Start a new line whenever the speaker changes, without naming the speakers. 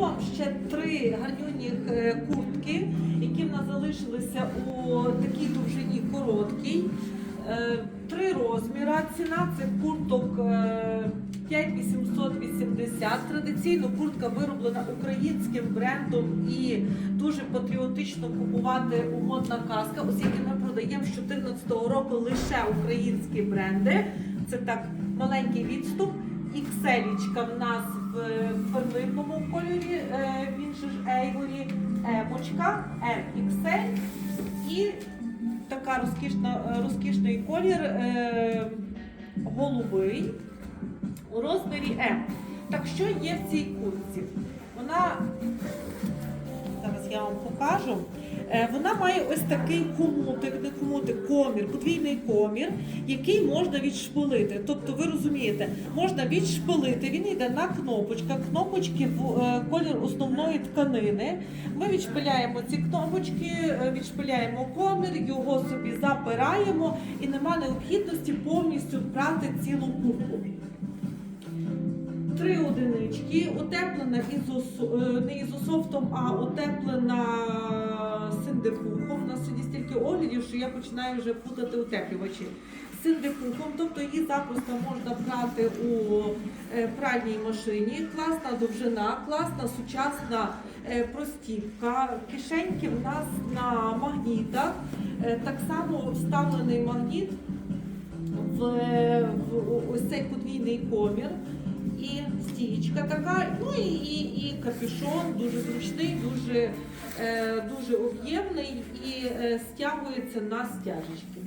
вам ще три гарнюні е, куртки, які в нас залишилися у такій довжині короткій. Е, Три розміра. Ціна цих курток е, 5880. Традиційно куртка вироблена українським брендом і дуже патріотично купувати у модна казка, оскільки ми продаємо з 2014 року лише українські бренди. Це так маленький відступ. Ікселічка в нас в первинному кольорі, е, він же ж Ейворі, емочка, MXL і така розкішна, розкішний колір е, голубий у розмірі М. Так що є в цій куртці? Вона зараз я вам покажу. Е, Вона має ось такий комутик, не комутик, комір, подвійний комір, який можна відшпилити. Тобто, ви розумієте, можна відшпилити, він йде на кнопочках, кнопочки в е, колір основної тканини. Ми відшпиляємо ці кнопочки, е, відшпиляємо комір, його собі запираємо і нема необхідності повністю брати цілу куртку. Три одинички, утеплена ізософтом, а утеплена оглядів, що я починаю вже путати утеплювачі. Синдепухом, тобто її запросто можна брати у е, пральній машині. Класна довжина, класна сучасна е, простівка. Кишеньки в нас на магнітах. Е, Так само вставлений магніт в ось цей подвійний комір. І стічка така, ну і, і, і капюшон дуже зручний, дуже, е, дуже об'ємний і е, стягується на стяжечки.